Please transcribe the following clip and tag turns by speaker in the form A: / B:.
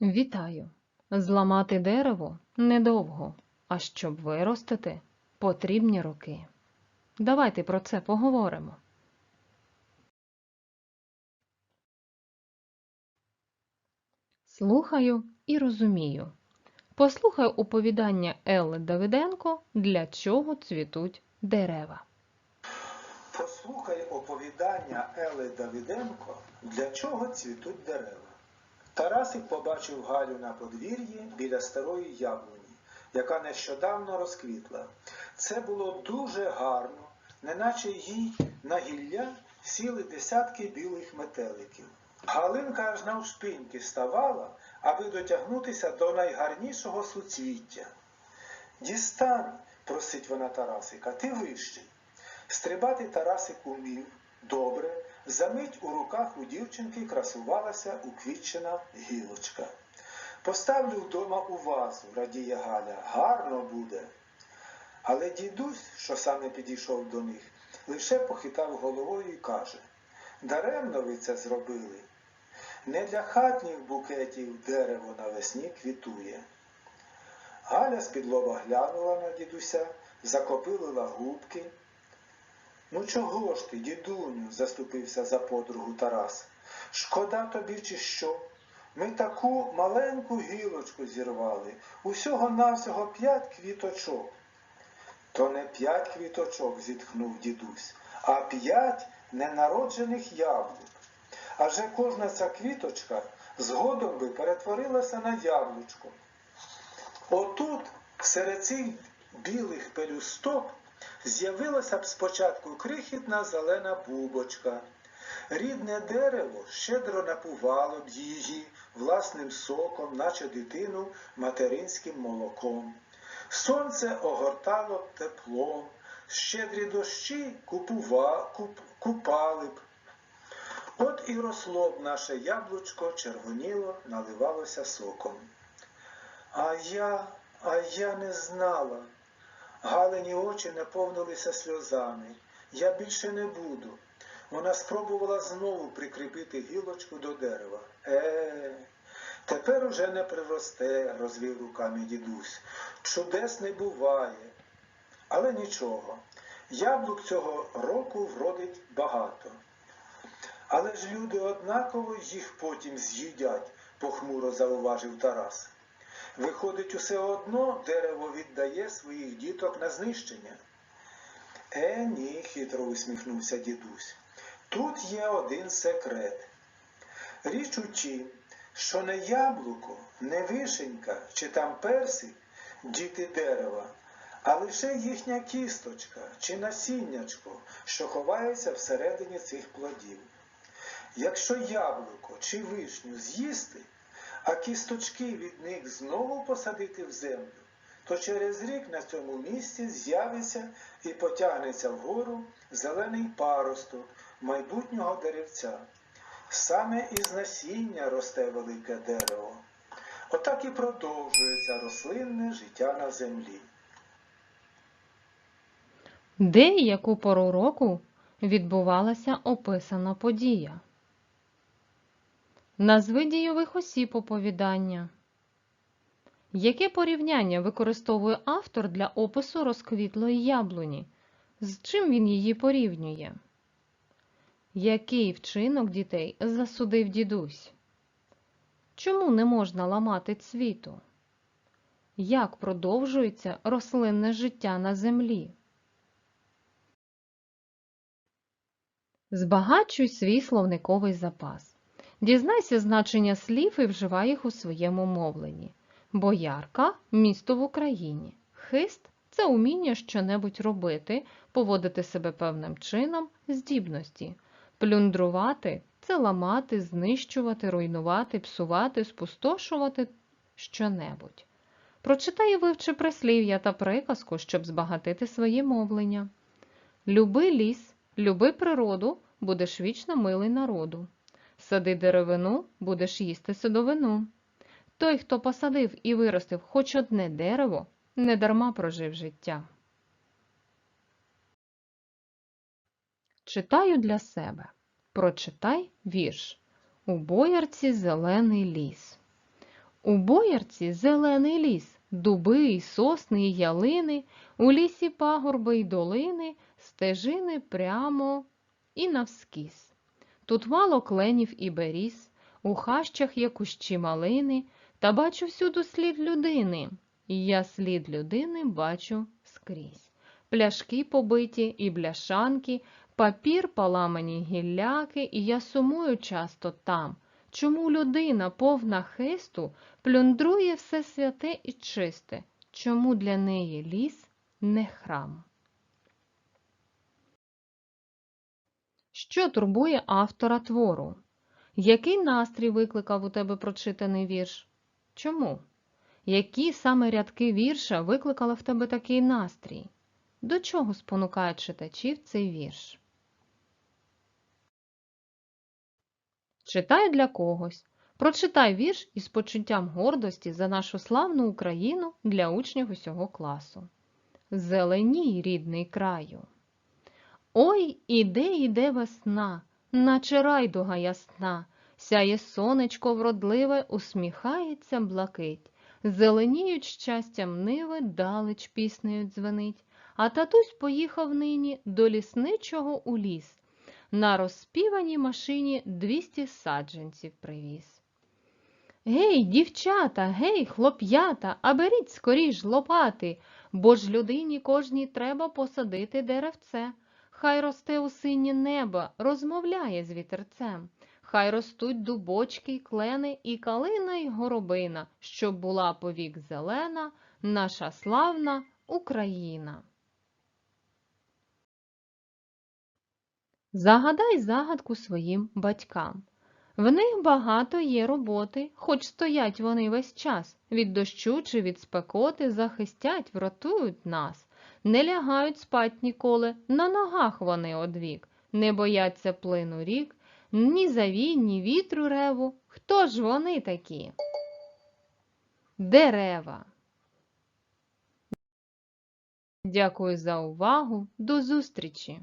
A: Вітаю! Зламати дерево недовго, а щоб виростити, потрібні роки. Давайте про це поговоримо. Слухаю і розумію. Послухай оповідання Елли Давиденко «Для чого цвітуть дерева».
B: Послухай оповідання Ели Давиденко «Для чого цвітуть дерева». Тарасик побачив Галю на подвір'ї біля старої яблуні, яка нещодавно розквітла. Це було дуже гарно, неначе їй на гілля сіли десятки білих метеликів. Галинка аж навшпиньки ставала, аби дотягнутися до найгарнішого суцвіття. Дістань, просить вона Тарасика, ти вищий. Стрибати Тарасик умів добре, замить у руках у дівчинки красувалася уквітчена гілочка. Поставлю вдома у вазу, радіє Галя, гарно буде. Але дідусь, що саме підійшов до них, лише похитав головою і каже Даремно ви це зробили. Не для хатніх букетів дерево навесні квітує. Галя з-під глянула на дідуся, закопилила губки. Ну чого ж ти, дідуню, заступився за подругу Тарас. Шкода тобі, чи що? Ми таку маленьку гілочку зірвали, усього навсього п'ять квіточок. То не п'ять квіточок, зітхнув дідусь, а п'ять ненароджених яблук. Адже кожна ця квіточка згодом би перетворилася на яблучко. Отут, серед цих білих пелюсток, з'явилася б спочатку крихітна зелена бубочка. Рідне дерево щедро напувало б її власним соком, наче дитину материнським молоком. Сонце огортало б теплом, щедрі дощі купува, куп, купали б. От і росло б наше яблучко, червоніло, наливалося соком. А я, а я не знала. Галині очі наповнилися сльозами. Я більше не буду. Вона спробувала знову прикріпити гілочку до дерева. Е, тепер уже не приросте, розвів руками дідусь. Чудес не буває. Але нічого. Яблук цього року вродить багато. Але ж люди однаково їх потім з'їдять, похмуро зауважив Тарас. Виходить, усе одно дерево віддає своїх діток на знищення. Е, ні, хитро усміхнувся дідусь. Тут є один секрет. Річ у тім, що не яблуко, не вишенька чи там персик діти дерева, а лише їхня кісточка чи насіннячко, що ховається всередині цих плодів. Якщо яблуко чи вишню з'їсти, а кісточки від них знову посадити в землю, то через рік на цьому місці з'явиться і потягнеться вгору зелений паросток майбутнього деревця. Саме із насіння росте велике дерево. Отак і продовжується рослинне життя на землі.
A: Де і яку пору року відбувалася описана подія? Назви дійових осіб оповідання. Яке порівняння використовує автор для опису розквітлої яблуні? З чим він її порівнює? Який вчинок дітей засудив дідусь? Чому не можна ламати цвіту? Як продовжується рослинне життя на землі? Збагачуй свій словниковий запас. Дізнайся значення слів і вживай їх у своєму мовленні. Боярка місто в Україні. Хист це уміння щонебудь робити, поводити себе певним чином, здібності. Плюндрувати це ламати, знищувати, руйнувати, псувати, спустошувати щонебудь. Прочитай і вивчи прислів'я та приказку, щоб збагатити своє мовлення. Люби ліс, люби природу, будеш вічно милий народу. Сади деревину, будеш їсти садовину. Той, хто посадив і виростив хоч одне дерево, недарма прожив життя. Читаю для себе. Прочитай вірш. У боярці зелений ліс. У боярці зелений ліс, дуби і сосни і ялини, у лісі пагорби й долини, стежини прямо і навскіз. Тут мало кленів і беріз, у хащах є кущі малини, та бачу всюду слід людини, і я слід людини бачу скрізь. Пляшки побиті і бляшанки, папір поламані гілляки, і я сумую часто там. Чому людина, повна хисту, плюндрує все святе і чисте? Чому для неї ліс не храм? Що турбує автора твору? Який настрій викликав у тебе прочитаний вірш? Чому? Які саме рядки вірша викликали в тебе такий настрій? До чого спонукає читачів цей вірш? Читай для когось. Прочитай вірш із почуттям гордості за нашу славну Україну для учнів усього класу. Зеленій, рідний краю. Ой, іде, іде весна, наче райдуга ясна, сяє сонечко вродливе, усміхається блакить. Зеленіють щастям ниви, далеч піснею дзвенить, а татусь поїхав нині до лісничого у ліс. На розспіваній машині двісті саджанців привіз. Гей, дівчата, гей, хлоп'ята, а беріть скоріш лопати, бо ж людині кожній треба посадити деревце. Хай росте у синє небо, розмовляє з вітерцем. Хай ростуть дубочки й клени, і калина, й горобина, щоб була повік зелена, наша славна Україна. Загадай загадку своїм батькам. В них багато є роботи, хоч стоять вони весь час, від дощу чи від спекоти захистять, врятують нас, не лягають спать ніколи, на ногах вони одвік, не бояться плину рік, ні завій, ні вітру реву. Хто ж вони такі? Дерева. Дякую за увагу. До зустрічі!